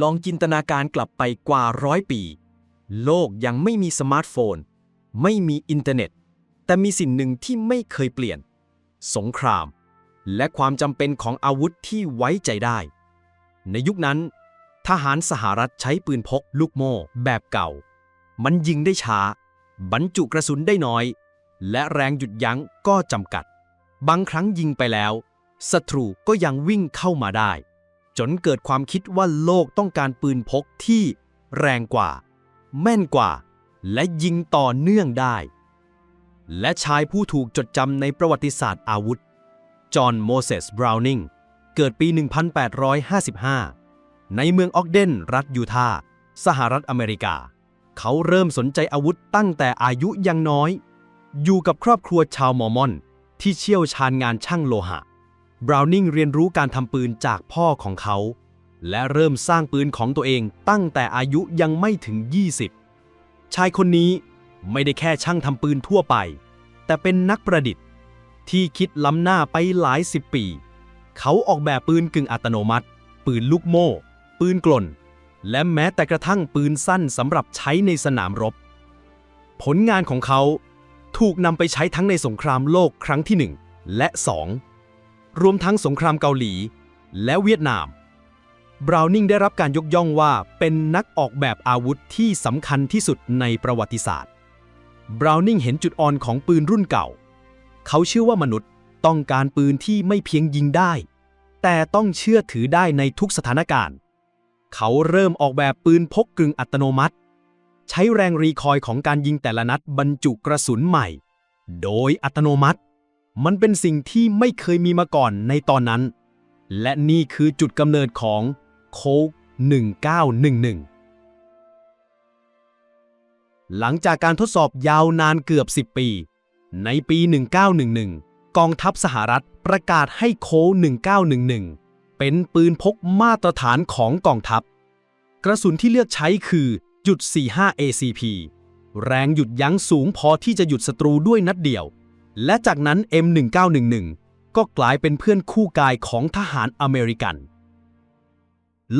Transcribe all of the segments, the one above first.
ลองจินตนาการกลับไปกว่าร้อยปี โลกยังไม่มีสมาร์ทโฟน ไม่มีอินเทอร์เน็ต แต่มีสิ่งหนึ่งที่ไม่เคยเปลี่ยน สงคราม และความจำเป็นของอาวุธที่ไว้ใจได้ ในยุคนั้น ทหารสหรัฐใช้ปืนพกลูกโม่แบบเก่า มันยิงได้ช้า บรรจุกระสุนได้น้อย และแรงหยุดยั้งก็จำกัด บางครั้งยิงไปแล้วศัตรูก็ยังวิ่งเข้ามาได้ จนเกิดความคิดว่าโลกต้องการปืนพกที่แรงกว่า แม่นกว่า และยิงต่อเนื่องได้ และชายผู้ถูกจดจำในประวัติศาสตร์อาวุธ จอห์นโมเสสบราวนิงเกิดปี 1855 ในเมืองออกเดน รัฐยูทาห์สหรัฐอเมริกา เขาเริ่มสนใจอาวุธตั้งแต่อายุยังน้อย อยู่กับครอบครัวชาวมอร์มอน ที่เชี่ยวชาญงานช่างโลหะ บราวนิงเรียนรู้การทำปืนจากพ่อของเขา และเริ่มสร้างปืนของตัวเองตั้งแต่อายุยังไม่ถึง 20 ชายคนนี้ไม่ได้แค่ช่างทำปืนทั่วไป แต่เป็นนักประดิษฐ์ ที่คิดล้ำหน้าไปหลายสิบปี เขาออกแบบปืนกึ่งอัตโนมัติ ปืนลูกโม่ ปืนกลน และแม้แต่กระทั่งปืนสั้นสำหรับใช้ในสนามรบ ผลงานของเขาถูกนำไปใช้ทั้งในสงครามโลกครั้งที่ 1 และ 2 รวมทั้งสงครามเกาหลี และเวียดนาม บราวนิงได้รับการยกย่องว่าเป็นนักออกแบบอาวุธที่สำคัญที่สุดในประวัติศาสตร์ บราวนิงเห็นจุดอ่อนของปืนรุ่นเก่า เขาเชื่อว่ามนุษย์ต้องการปืนที่ไม่เพียงยิงได้ แต่ต้องเชื่อถือได้ในทุกสถานการณ์ เขาเริ่มออกแบบปืนพกกึ่งอัตโนมัติ ใช้แรงรีคอยล์ของการยิงแต่ละนัดบรรจุกระสุนใหม่ โดยอัตโนมัติ มันเป็นสิ่งที่ไม่เคยมีมาก่อนในตอนนั้น และนี่คือจุดกำเนิดของโคก1911 หลังจากการทดสอบยาวนานเกือบ 10 ปี ในปี 1911 กองทัพสหรัฐประกาศให้โคก1911 เป็นปืนพกมาตรฐานของกองทัพ กระสุนที่เลือกใช้คือจุด45 ACP แรงหยุดยั้งสูงพอที่จะหยุดศัตรูด้วยนัดเดียว และจากนั้น M1911 ก็กลายเป็นเพื่อนคู่กายของทหารอเมริกัน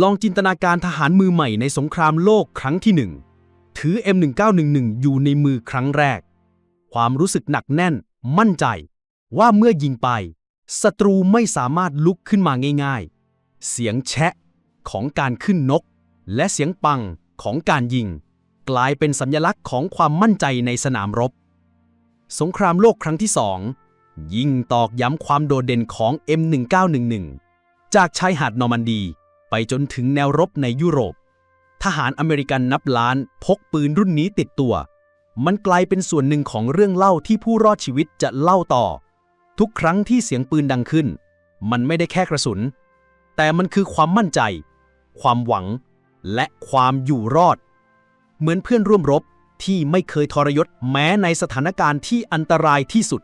ลองจินตนาการทหารมือใหม่ในสงครามโลกครั้งที่หนึ่งถือ M1911 อยู่ในมือครั้งแรก ความรู้สึกหนักแน่น มั่นใจ ว่าเมื่อยิงไปศัตรูไม่สามารถลุกขึ้นมาง่าย ๆ เสียงแชะของการขึ้นนก และเสียงปังของการยิง กลายเป็นสัญลักษณ์ของความมั่นใจในสนามรบ สงครามโลกครั้งที่สองยิ่งตอกย้ำความโดดเด่นของ M1911 จากชายหาดนอร์มันดี ไปจนถึงแนวรบในยุโรป ทหารอเมริกันนับล้านพกปืนรุ่นนี้ติดตัว มันกลายเป็นส่วนหนึ่งของเรื่องเล่าที่ผู้รอดชีวิตจะเล่าต่อ ทุกครั้งที่เสียงปืนดังขึ้น มันไม่ได้แค่กระสุน แต่มันคือความมั่นใจ ความหวัง และความอยู่รอด เหมือนเพื่อนร่วมรบที่ไม่เคยทรยศแม้ในสถานการณ์ที่อันตรายที่สุด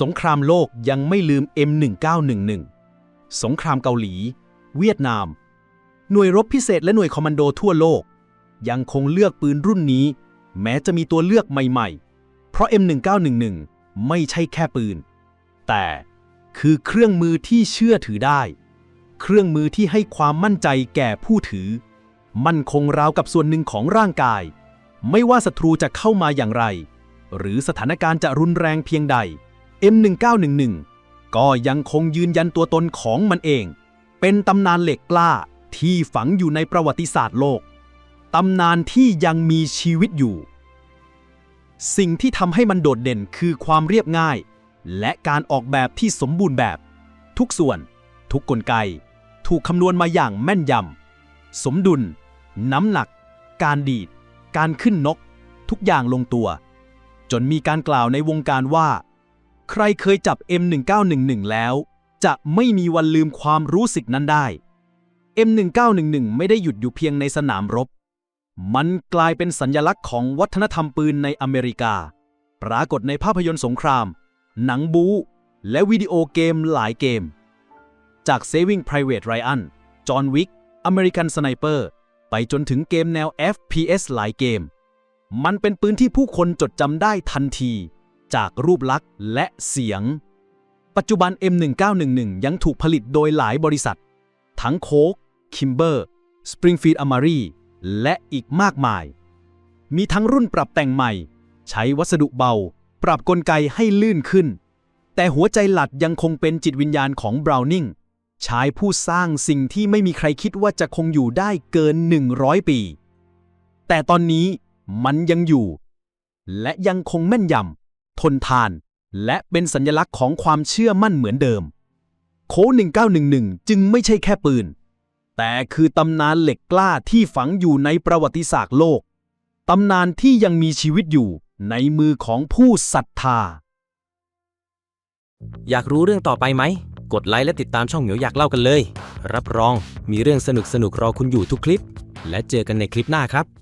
สงครามโลกยังไม่ลืม M1911 สงครามเกาหลี เวียดนาม หน่วยรบพิเศษและหน่วยคอมมานโดทั่วโลก ยังคงเลือกปืนรุ่นนี้ แม้จะมีตัวเลือกใหม่ๆ เพราะ M1911 ไม่ใช่แค่ปืน แต่คือเครื่องมือที่เชื่อถือได้ เครื่องมือที่ให้ความมั่นใจแก่ผู้ถือ มั่นคงราวกับส่วนหนึ่งของร่างกาย ไม่ว่าศัตรูจะเข้ามาอย่างไร หรือสถานการณ์จะรุนแรงเพียงใด M1911 ก็ยังคงยืนยันตัวตนของมันเอง เป็นตำนานเหล็กกล้าที่ฝังอยู่ในประวัติศาสตร์โลก ตำนานที่ยังมีชีวิตอยู่ สิ่งที่ทำให้มันโดดเด่นคือความเรียบง่าย และการออกแบบที่สมบูรณ์แบบ ทุกส่วน ทุกกลไก ถูกคำนวณมาอย่างแม่นยำ สมดุล น้ำหนัก การดีด การขึ้นนก ทุกอย่างลงตัว จนมีการกล่าวในวงการว่า ใครเคยจับ M1911 แล้ว จะไม่มีวันลืมความรู้สึกนั้นได้ M1911 ไม่ได้หยุดอยู่เพียงในสนามรบ มันกลายเป็นสัญลักษณ์ของวัฒนธรรมปืนในอเมริกา ปรากฏในภาพยนตร์สงคราม หนังบู๊และวิดีโอเกมหลายเกม จาก Saving Private Ryan John Wick American Sniper ไปจนถึงเกมแนว FPS หลายเกม มันเป็นปืนที่ผู้คนจดจำได้ทันที จากรูปลักษณ์และเสียง ปัจจุบัน M1911 ยังถูกผลิตโดยหลายบริษัท ทั้งโคกคิมเบอร์ สปริงฟีดอมารีและอีกมากมาย มีทั้งรุ่นปรับแต่งใหม่ ใช้วัสดุเบา ปรับกลไกให้ลื่นขึ้น แต่หัวใจหลักยังคงเป็นจิตวิญญาณของบราวนิง ชายผู้สร้างสิ่งที่ไม่มีใครคิดว่าจะคงอยู่ได้เกิน 100 ปี แต่ตอนนี้มันยังอยู่ และยังคงแม่นยำทนทาน และเป็นสัญลักษณ์ของความเชื่อมั่นเหมือนเดิม โค1911 จึงไม่ใช่แค่ปืน แต่คือตำนานเหล็กกล้าที่ฝังอยู่ในประวัติศาสตร์โลก ตำนานที่ยังมีชีวิตอยู่ในมือของผู้ศรัทธา อยากรู้เรื่องต่อไปไหม กดไลค์และติดตามช่องเหมียวอยากเล่ากันเลย รับรองมีเรื่องสนุกสนุกรอคุณอยู่ทุกคลิป และเจอกันในคลิปหน้าครับ